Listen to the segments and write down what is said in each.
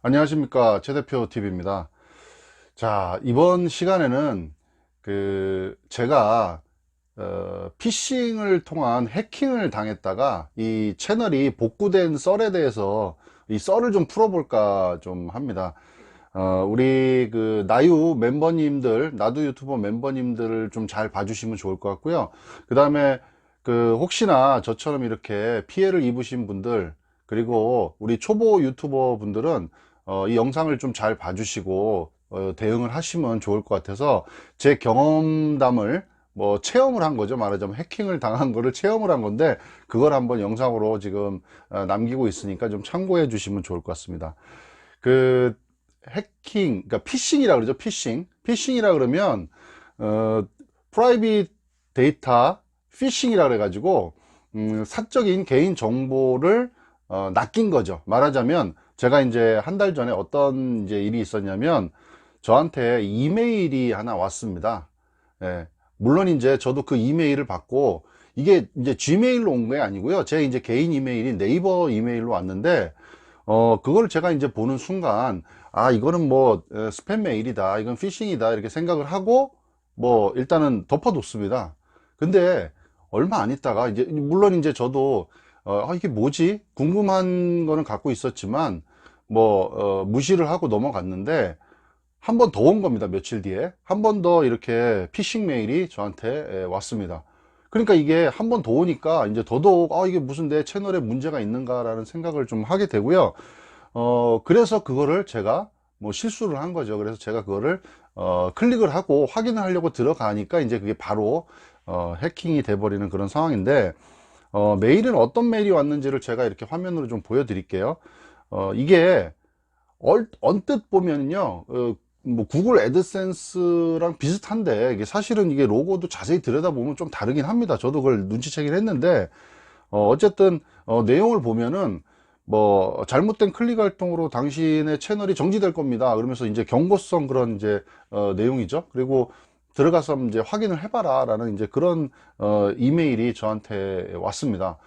안녕하십니까 최대표 TV입니다. 자 이번 시간에는 그 제가 어, 피싱을 통한 해킹을 당했다가 이 채널이 복구된 썰에 대해서 이 썰을 좀 풀어볼까 좀 합니다. 어, 우리 그 나유 멤버님들 나도 유튜버 멤버님들을 좀 잘 봐주시면 좋을 것 같고요. 그 다음에 그 혹시나 저처럼 이렇게 피해를 입으신 분들 그리고 우리 초보 유튜버 분들은 어, 이 영상을 좀 잘 봐주시고 어, 대응을 하시면 좋을 것 같아서 제 경험담을 뭐 체험을 한 거죠. 말하자면 해킹을 당한 거를 체험을 한 건데 그걸 한번 영상으로 지금 어, 남기고 있으니까 좀 참고해 주시면 좋을 것 같습니다. 그 해킹 그러니까 피싱이라 그러죠. 피싱. 피싱이라 그러면 어, 프라이빗 데이터 피싱이라 그래 가지고 음, 사적인 개인 정보를 어, 낚인 거죠. 말하자면 제가 이제 한 달 전에 어떤 이제 일이 있었냐면 저한테 이메일이 하나 왔습니다. 예. 물론 이제 저도 그 이메일을 받고 이게 이제 gmail로 온 게 아니고요. 제 이제 개인 이메일이 네이버 이메일로 왔는데 어 그걸 제가 이제 보는 순간 아 이거는 뭐 에, 스팸 메일이다. 이건 피싱이다. 이렇게 생각을 하고 뭐 일단은 덮어뒀습니다. 근데 얼마 안 있다가 이제 물론 이제 저도 어, 아, 이게 뭐지? 궁금한 거는 갖고 있었지만 뭐 어, 무시를 하고 넘어갔는데 한 번 더 온 겁니다 며칠 뒤에. 한 번 더 이렇게 피싱 메일이 저한테 에, 왔습니다. 그러니까 이게 한 번 더 오니까 이제 더더욱 아 이게 무슨 내 채널에 문제가 있는가 라는 생각을 좀 하게 되고요. 어 그래서 그거를 제가 뭐 실수를 한 거죠. 그래서 제가 그거를 어 클릭을 하고 확인을 하려고 들어가니까 이제 그게 바로 어 해킹이 돼 버리는 그런 상황인데 어 메일은 어떤 메일이 왔는지를 제가 이렇게 화면으로 좀 보여 드릴게요 어, 이게 얼, 언뜻 보면요, 어, 뭐 구글 애드센스랑 비슷한데 이게 사실은 이게 로고도 자세히 들여다보면 좀 다르긴 합니다. 저도 그걸 눈치채긴 했는데 어, 어쨌든 어, 내용을 보면은 뭐 잘못된 클릭 활동으로 당신의 채널이 정지될 겁니다. 그러면서 이제 경고성 그런 이제 어, 내용이죠. 그리고 들어가서 이제 확인을 해봐라 라는 이제 그런 어, 이메일이 저한테 왔습니다.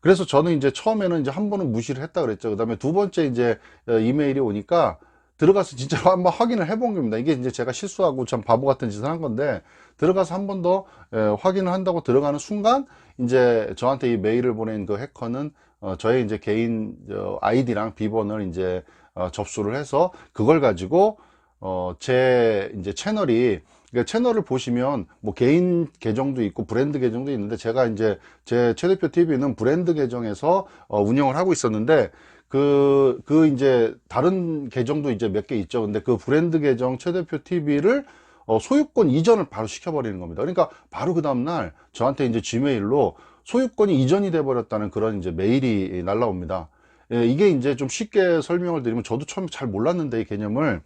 그래서 저는 이제 처음에는 이제 한 번은 무시를 했다 그랬죠. 그 다음에 두 번째 이제 어, 이메일이 오니까 들어가서 진짜로 한번 확인을 해본 겁니다. 이게 이제 제가 실수하고 참 바보 같은 짓을 한 건데 들어가서 한 번 더 확인을 한다고 들어가는 순간 이제 저한테 이 메일을 보낸 그 해커는 어, 저의 이제 개인 아이디랑 비번을 이제 어, 접수를 해서 그걸 가지고 제 이제 채널이 그러니까 채널을 보시면 뭐 개인 계정도 있고 브랜드 계정도 있는데 제가 이제 제 최 대표 TV는 브랜드 계정에서 어, 운영을 하고 있었는데 그, 그 이제 다른 계정도 이제 몇 개 있죠. 근데 그 브랜드 계정 최 대표 TV를 어, 소유권 이전을 바로 시켜버리는 겁니다. 그러니까 바로 그 다음날 저한테 이제 지메일로 소유권이 이전이 돼 버렸다는 그런 이제 메일이 날라옵니다. 예, 이게 이제 좀 쉽게 설명을 드리면 저도 처음에 잘 몰랐는데 이 개념을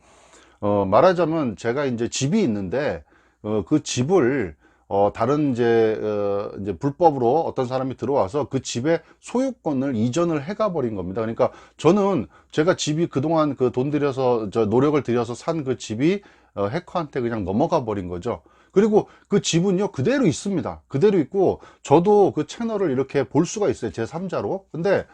어, 말하자면 제가 이제 집이 있는데 어, 그 집을 어, 다른 이제, 어, 이제 불법으로 어떤 사람이 들어와서 그 집의 소유권을 이전을 해가 버린 겁니다. 그러니까 저는 제가 집이 그동안 그 돈 들여서 저 노력을 들여서 산 그 집이 어, 해커한테 그냥 넘어가 버린 거죠. 그리고 그 집은요 그대로 있습니다. 그대로 있고 저도 그 채널을 이렇게 볼 수가 있어요. 제 3자로. 근데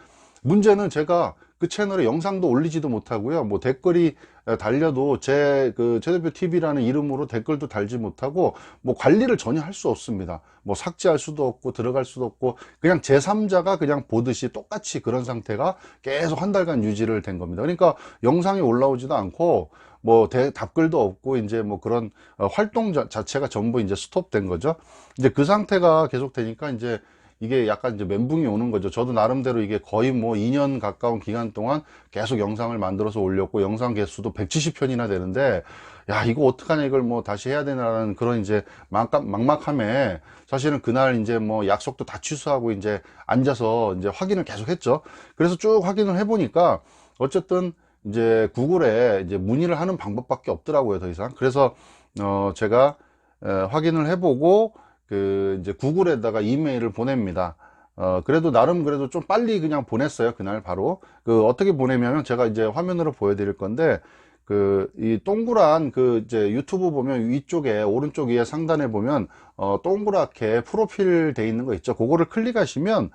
문제는 제가 그 채널에 영상도 올리지도 못하고요. 뭐 댓글이 달려도 제 그 최대표 TV라는 이름으로 댓글도 달지 못하고 뭐 관리를 전혀 할 수 없습니다. 뭐 삭제할 수도 없고 들어갈 수도 없고 그냥 제3자가 그냥 보듯이 똑같이 그런 상태가 계속 한 달간 유지를 된 겁니다. 그러니까 영상이 올라오지도 않고 뭐 대, 답글도 없고 이제 뭐 그런 어, 활동 자체가 전부 이제 스톱된 거죠. 이제 그 상태가 계속 되니까 이제 이게 약간 이제 멘붕이 오는 거죠. 저도 나름대로 이게 거의 뭐 2년 가까운 기간 동안 계속 영상을 만들어서 올렸고 영상 개수도 170편이나 되는데 야 이거 어떡하냐 이걸 뭐 다시 해야 되나라는 그런 이제 막막, 막막함에 사실은 그날 이제 뭐 약속도 다 취소하고 이제 앉아서 이제 확인을 계속 했죠. 그래서 쭉 확인을 해보니까 어쨌든 이제 구글에 이제 문의를 하는 방법밖에 없더라고요 더 이상. 그래서 어 제가 에, 확인을 해보고 그 이제 구글에다가 이메일을 보냅니다. 어, 그래도 나름 그래도 좀 빨리 그냥 보냈어요. 그날 바로. 그 어떻게 보내면 제가 이제 화면으로 보여드릴 건데 그 이 동그란 그 이제 유튜브 보면 위쪽에 오른쪽 위에 상단에 보면 어 동그랗게 프로필 돼 있는 거 있죠. 그거를 클릭하시면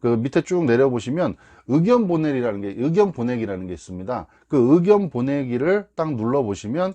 그 밑에 쭉 내려 보시면 의견 보내기라는 게 의견 보내기라는 게 있습니다. 그 의견 보내기를 딱 눌러 보시면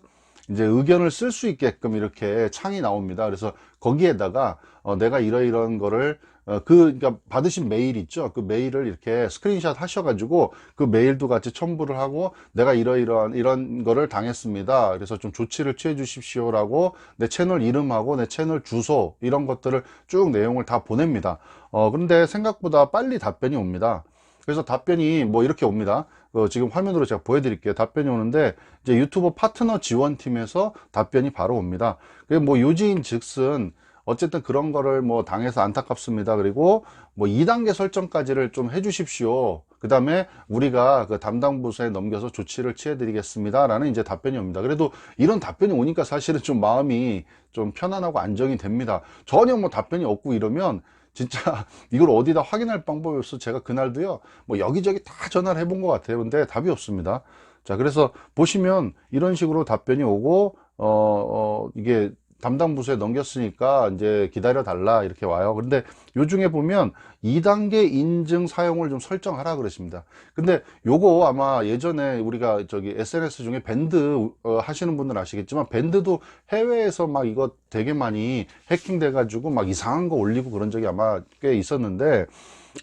이제 의견을 쓸 수 있게끔 이렇게 창이 나옵니다. 그래서 거기에다가 어, 내가 이러이러한 거를 어, 그 그러니까 받으신 메일 있죠. 그 메일을 이렇게 스크린샷 하셔가지고 그 메일도 같이 첨부를 하고 내가 이러이러한 이런 거를 당했습니다. 그래서 좀 조치를 취해 주십시오라고 내 채널 이름하고 내 채널 주소 이런 것들을 쭉 내용을 다 보냅니다. 어, 그런데 생각보다 빨리 답변이 옵니다. 그래서 답변이 뭐 이렇게 옵니다. 어, 지금 화면으로 제가 보여드릴게요. 답변이 오는데 이제 유튜버 파트너 지원팀에서 답변이 바로 옵니다. 그게 뭐 요지인 즉슨 어쨌든 그런 거를 뭐 당해서 안타깝습니다. 그리고 뭐 2단계 설정까지를 좀 해주십시오. 그 다음에 우리가 그 담당 부서에 넘겨서 조치를 취해 드리겠습니다. 라는 이제 답변이 옵니다. 그래도 이런 답변이 오니까 사실은 좀 마음이 좀 편안하고 안정이 됩니다. 전혀 뭐 답변이 없고 이러면 진짜 이걸 어디다 확인할 방법이 없어? 제가 그날도요 뭐 여기저기 다 전화를 해본 것 같아요. 근데 답이 없습니다. 자 그래서 보시면 이런 식으로 답변이 오고 어, 어 이게 담당 부서에 넘겼으니까 이제 기다려 달라 이렇게 와요. 그런데 요 중에 보면 2단계 인증 사용을 좀 설정하라 그러십니다. 근데 요거 아마 예전에 우리가 저기 SNS 중에 밴드 어, 하시는 분들 아시겠지만 밴드도 해외에서 막 이거 되게 많이 해킹돼 가지고 막 이상한 거 올리고 그런 적이 아마 꽤 있었는데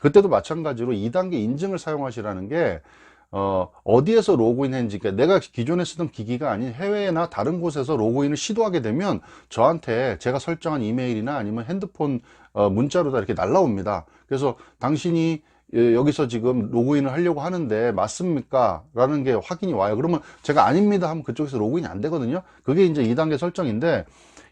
그때도 마찬가지로 2단계 인증을 사용하시라는 게 어, 어디에서 로그인 했는지, 그러니까 내가 기존에 쓰던 기기가 아닌 해외나 다른 곳에서 로그인을 시도하게 되면 저한테 제가 설정한 이메일이나 아니면 핸드폰 어, 문자로 다 이렇게 날라옵니다. 그래서 당신이 예, 여기서 지금 로그인을 하려고 하는데 맞습니까? 라는 게 확인이 와요. 그러면 제가 아닙니다 하면 그쪽에서 로그인이 안 되거든요. 그게 이제 2단계 설정인데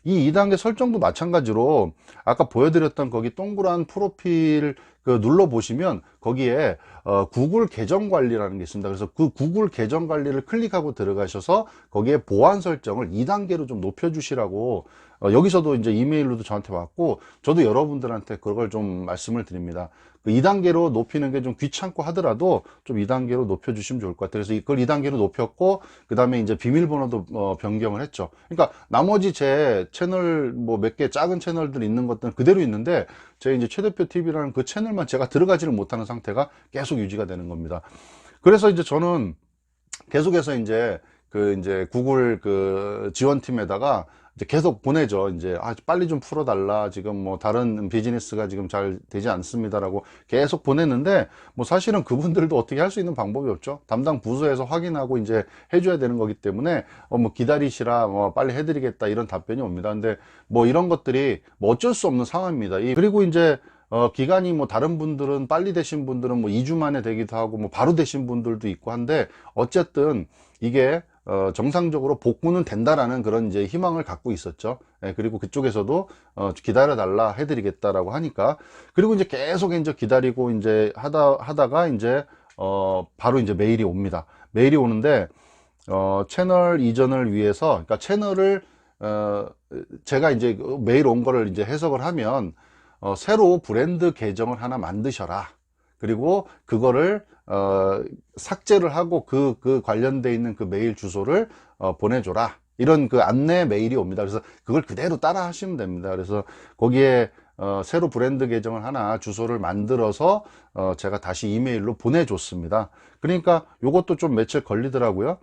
이 2단계 설정도 마찬가지로 아까 보여드렸던 거기 동그란 프로필 그 눌러 보시면 거기에 어, 구글 계정 관리라는 게 있습니다. 그래서 그 구글 계정 관리를 클릭하고 들어가셔서 거기에 보안 설정을 2단계로 좀 높여 주시라고 어, 여기서도 이제 이메일로도 저한테 왔고 저도 여러분들한테 그걸 좀 말씀을 드립니다. 그 2단계로 높이는 게 좀 귀찮고 하더라도 좀 2단계로 높여 주시면 좋을 것 같아요. 그래서 이걸 2단계로 높였고 그 다음에 이제 비밀번호도 어, 변경을 했죠. 그러니까 나머지 제 채널 뭐 몇 개 작은 채널들 있는 것들은 그대로 있는데 제 이제 최 대표 TV라는 그 채널만 제가 들어가지를 못하는 상태가 계속 유지가 되는 겁니다. 그래서 이제 저는 계속해서 이제 그 이제 구글 그 지원팀에다가 이제 계속 보내죠. 이제 아 빨리 좀 풀어달라. 지금 뭐 다른 비즈니스가 지금 잘 되지 않습니다라고 계속 보냈는데 뭐 사실은 그분들도 어떻게 할 수 있는 방법이 없죠. 담당 부서에서 확인하고 이제 해줘야 되는 거기 때문에 어 뭐 기다리시라. 뭐 빨리 해드리겠다 이런 답변이 옵니다. 근데 뭐 이런 것들이 뭐 어쩔 수 없는 상황입니다. 이 그리고 이제 어, 기간이 뭐 다른 분들은 빨리 되신 분들은 뭐 2주 만에 되기도 하고 뭐 바로 되신 분들도 있고 한데 어쨌든 이게 어, 정상적으로 복구는 된다라는 그런 이제 희망을 갖고 있었죠. 예, 그리고 그쪽에서도 어, 기다려 달라 해드리겠다라고 하니까 그리고 이제 계속 이제 기다리고 이제 하다 하다가 이제 어, 바로 이제 메일이 옵니다. 메일이 오는데 어, 채널 이전을 위해서 그러니까 채널을 어, 제가 이제 그 메일 온 거를 이제 해석을 하면 어, 새로 브랜드 계정을 하나 만드셔라. 그리고 그거를 어, 삭제를 하고 그, 그 관련돼 있는 그 메일 주소를 어, 보내줘라. 이런 그 안내 메일이 옵니다. 그래서 그걸 그대로 따라 하시면 됩니다. 그래서 거기에 어, 새로 브랜드 계정을 하나 주소를 만들어서 어, 제가 다시 이메일로 보내줬습니다. 그러니까 요것도 좀 며칠 걸리더라고요.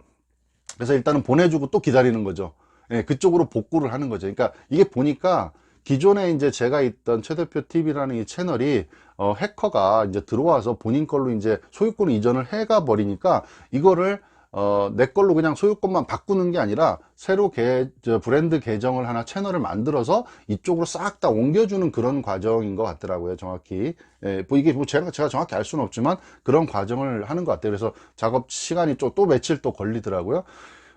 그래서 일단은 보내주고 또 기다리는 거죠. 예, 그쪽으로 복구를 하는 거죠. 그러니까 이게 보니까 기존에 이제 제가 있던 최 대표 TV라는 이 채널이 어, 해커가 이제 들어와서 본인 걸로 이제 소유권 이전을 해가 버리니까 이거를 어, 내 걸로 그냥 소유권만 바꾸는 게 아니라 새로 개, 저 브랜드 계정을 하나 채널을 만들어서 이쪽으로 싹 다 옮겨주는 그런 과정인 것 같더라고요, 정확히. 예, 뭐 이게 뭐 제가, 제가 정확히 알 수는 없지만 그런 과정을 하는 것 같아요. 그래서 작업 시간이 또, 또 며칠 또 걸리더라고요.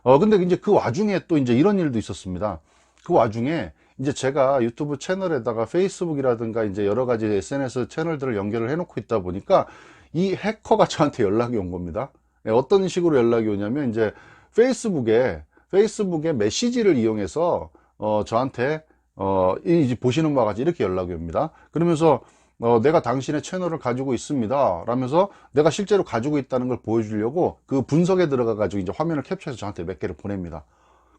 어, 근데 이제 그 와중에 또 이제 이런 일도 있었습니다. 그 와중에 이제 제가 유튜브 채널에다가 페이스북이라든가 이제 여러 가지 SNS 채널들을 연결을 해놓고 있다 보니까 이 해커가 저한테 연락이 온 겁니다. 네, 어떤 식으로 연락이 오냐면 이제 페이스북에 페이스북에 메시지를 이용해서 어, 저한테 어, 이 보시는 바와 같이 이렇게 연락이 옵니다. 그러면서 어, 내가 당신의 채널을 가지고 있습니다. 라면서 내가 실제로 가지고 있다는 걸 보여주려고 그 분석에 들어가 가지고 이제 화면을 캡처해서 저한테 몇 개를 보냅니다.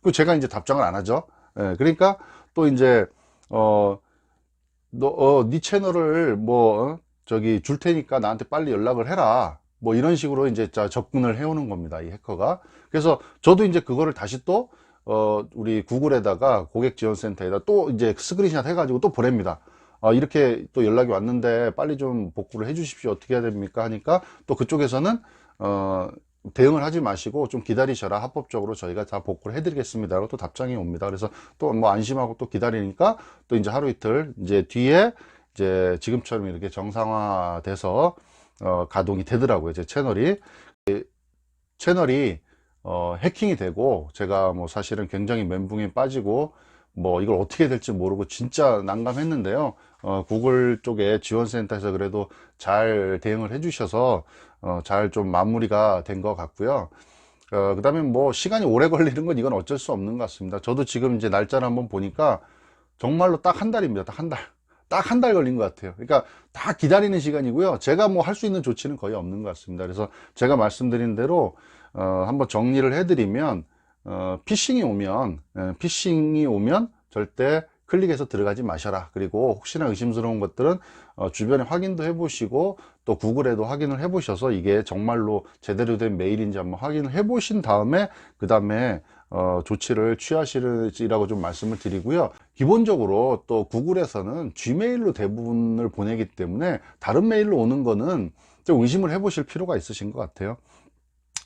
그 제가 이제 답장을 안 하죠. 예, 그러니까 또 이제 어, 너, 어, 네 채널을 뭐, 어? 저기 줄 테니까 나한테 빨리 연락을 해라. 뭐 이런 식으로 이제 자 접근을 해오는 겁니다. 이 해커가. 그래서 저도 이제 그거를 다시 또 어, 우리 구글에다가 고객 지원센터에다 또 이제 스크린샷 해가지고 또 보냅니다. 어, 이렇게 또 연락이 왔는데 빨리 좀 복구를 해 주십시오. 어떻게 해야 됩니까? 하니까 또 그쪽에서는 어, 대응을 하지 마시고 좀 기다리셔라. 합법적으로 저희가 다 복구를 해드리겠습니다. 라고 또 답장이 옵니다. 그래서 또 뭐 안심하고 또 기다리니까 또 이제 하루 이틀 이제 뒤에 이제 지금처럼 이렇게 정상화 돼서 어, 가동이 되더라고요. 제 채널이. 이 채널이 어, 해킹이 되고 제가 뭐 사실은 굉장히 멘붕에 빠지고 뭐 이걸 어떻게 될지 모르고 진짜 난감했는데요. 어, 구글 쪽에 지원센터에서 그래도 잘 대응을 해 주셔서 어, 잘 좀 마무리가 된 것 같고요. 어, 그 다음에 뭐 시간이 오래 걸리는 건 이건 어쩔 수 없는 것 같습니다. 저도 지금 이제 날짜를 한번 보니까 정말로 딱 한 달입니다. 딱 한 달. 딱 한 달 걸린 것 같아요. 그러니까 다 기다리는 시간이고요. 제가 뭐 할 수 있는 조치는 거의 없는 것 같습니다. 그래서 제가 말씀드린 대로 어, 한번 정리를 해드리면 어, 피싱이 오면 예, 피싱이 오면 절대 클릭해서 들어가지 마셔라. 그리고 혹시나 의심스러운 것들은 어, 주변에 확인도 해보시고 또 구글에도 확인을 해 보셔서 이게 정말로 제대로 된 메일인지 한번 확인을 해 보신 다음에 그 다음에 어, 조치를 취하시라고 좀 말씀을 드리고요. 기본적으로 또 구글에서는 gmail로 대부분을 보내기 때문에 다른 메일로 오는 거는 좀 의심을 해 보실 필요가 있으신 것 같아요.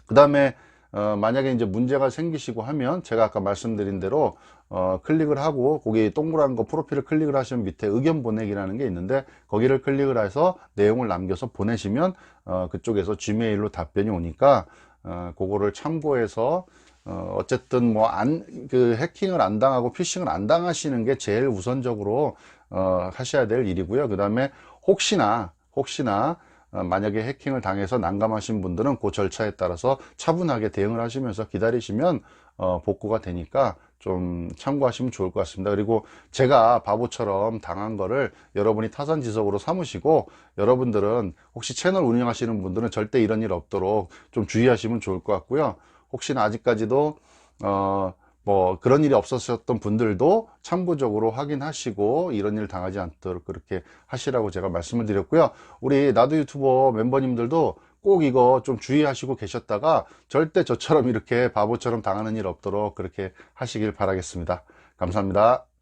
그 다음에 어, 만약에 이제 문제가 생기시고 하면 제가 아까 말씀드린 대로 어, 클릭을 하고 거기 동그란 거 프로필을 클릭을 하시면 밑에 의견 보내기라는 게 있는데 거기를 클릭을 해서 내용을 남겨서 보내시면 어, 그쪽에서 gmail로 답변이 오니까 어, 그거를 참고해서 어, 어쨌든 뭐 안 그 해킹을 안 당하고 피싱을 안 당하시는 게 제일 우선적으로 어, 하셔야 될 일이고요. 그 다음에 혹시나 혹시나 어, 만약에 해킹을 당해서 난감하신 분들은 그 절차에 따라서 차분하게 대응을 하시면서 기다리시면 어, 복구가 되니까 좀 참고하시면 좋을 것 같습니다. 그리고 제가 바보처럼 당한 거를 여러분이 타산지석으로 삼으시고 여러분들은 혹시 채널 운영하시는 분들은 절대 이런 일 없도록 좀 주의하시면 좋을 것 같고요. 혹시나 아직까지도 어, 뭐 그런 일이 없었던 분들도 참고적으로 확인하시고 이런 일 당하지 않도록 그렇게 하시라고 제가 말씀을 드렸고요. 우리 나도 유튜버 멤버님들도 꼭 이거 좀 주의하시고 계셨다가 절대 저처럼 이렇게 바보처럼 당하는 일 없도록 그렇게 하시길 바라겠습니다. 감사합니다.